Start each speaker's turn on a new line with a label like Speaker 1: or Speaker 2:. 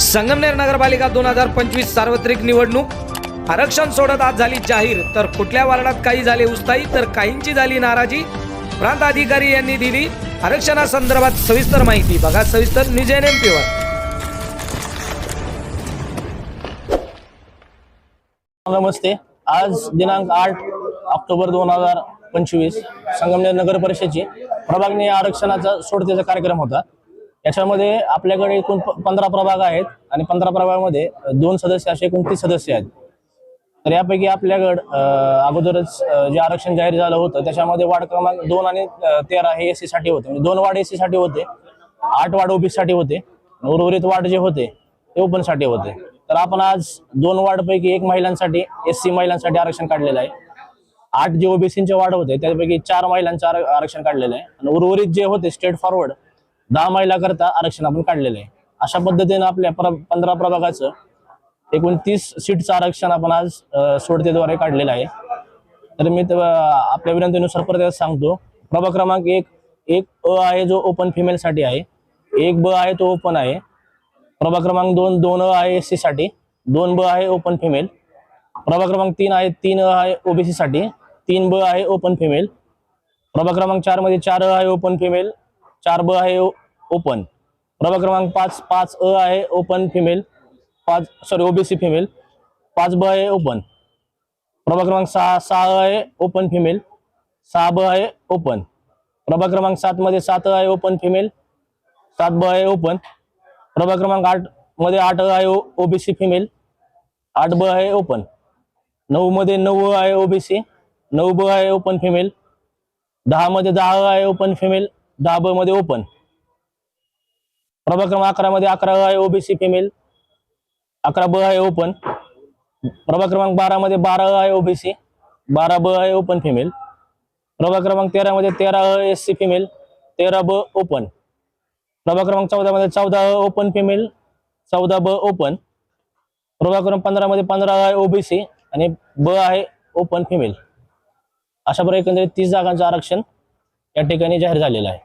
Speaker 1: संगमनेर नगरपालिका दोन हजार पंचवीस सार्वत्रिक निवडणूक. आरक्षण सोडत आज झाली जाहीर. तर कुठल्या वार्डात काही झाले उस्ताई तर काहींची झाली नाराजी? प्रांत अधिकारी यांनी दिली आरक्षणासंदर्भात सविस्तर माहिती. बघा सविस्तर न्यूज एन एम पीवर
Speaker 2: नमस्ते. आज दिनांक आठ ऑक्टोबर दोन हजार पंचवीस संगमनेर नगर परिषदेची प्रभागणी आरक्षणाचा सोडतीचा कार्यक्रम होता. याच्यामध्ये आपल्याकडे एकूण पंधरा प्रभाग आहेत आणि पंधरा प्रभागामध्ये दोन सदस्य असे एकोणतीस सदस्य आहेत. तर यापैकी आपल्याकडं अगोदरच जे आरक्षण जाहीर झालं होतं त्याच्यामध्ये वार्ड क्रमांक दोन आणि तेरा हे एससाठी होते. म्हणजे दोन वार्ड एससाठी होते आठ वार्ड ओबीसी साठी होते उर्वरित वार्ड जे होते ते ओपनसाठी होते. तर आपण आज दोन वार्ड पैकी एक महिलांसाठी एस सी महिलांसाठी आरक्षण काढलेलं आहे. आठ जे ओबीसीचे वार्ड होते त्यापैकी चार महिलांचं आरक्षण काढलेलं आहे. आणि उर्वरित जे होते स्टेट फॉरवर्ड दहा महिला करता आरक्षण आपण काढलेलं आहे. अशा पद्धतीनं आपल्या प्र पंधरा प्रभागाचं एकूण तीस सीटचं आरक्षण आपण आज सोडतेद्वारे काढलेलं आहे. तर मी आपल्या विनंतीनुसार परत सांगतो. प्रभाग क्रमांक एक एक अ आहे जो ओपन फिमेलसाठी आहे. एक ब आहे तो ओपन आहे. प्रभाग क्रमांक दोन दोन अ आहे एससाठी. दोन ब आहे ओपन फिमेल प्रभाग क्रमांक तीन आहे तीन अ आहे ओबीसी साठी. तीन ब आहे ओपन फिमेल प्रभाग क्रमांक चारमध्ये चार अ आहे ओपन फिमेल चार ब आहे ओपन प्रभाग क्रमांक पाच पाच अ आहे ओपन फिमेल पाच सॉरी ओबीसी फिमेल पाच ब आहे ओपन प्रभाग क्रमांक सहा सहा अ आहे ओपन फिमेल सहा ब आहे ओपन प्रभाग क्रमांक सात मध्ये सात अ आहे ओपन फिमेल सात ब आहे ओपन प्रभाग क्रमांक आठमध्ये आठ अ आहे ओबीसी फिमेल आठ ब आहे ओपन नऊ मध्ये नऊ आहे ओबीसी नऊ ब आहे ओपन फिमेल दहा मध्ये दहा अ आहे ओपन फिमेल दहा ब मध्ये ओपन प्रभाग क्रमांक अकरा मध्ये अकरा आहे ओबीसी फिमेल अकरा ब आहे ओपन प्रभाग क्रमांक बारा मध्ये बारा आहे ओबीसी बारा ब आहे ओपन फिमेल प्रभाग क्रमांक तेरा मध्ये तेरा अ एस सी फिमेल तेरा ब ओपन प्रभाग क्रमांक चौदा मध्ये चौदा अ ओपन फिमेल चौदा ब ओपन प्रभाग क्रमांक पंधरा मध्ये पंधरा आहे ओबीसी आणि ब आहे ओपन फिमेल अशा प्रकारे एकंदरीत तीस जागांचं आरक्षण या ठिकाणी जाहीर झालेलं आहे.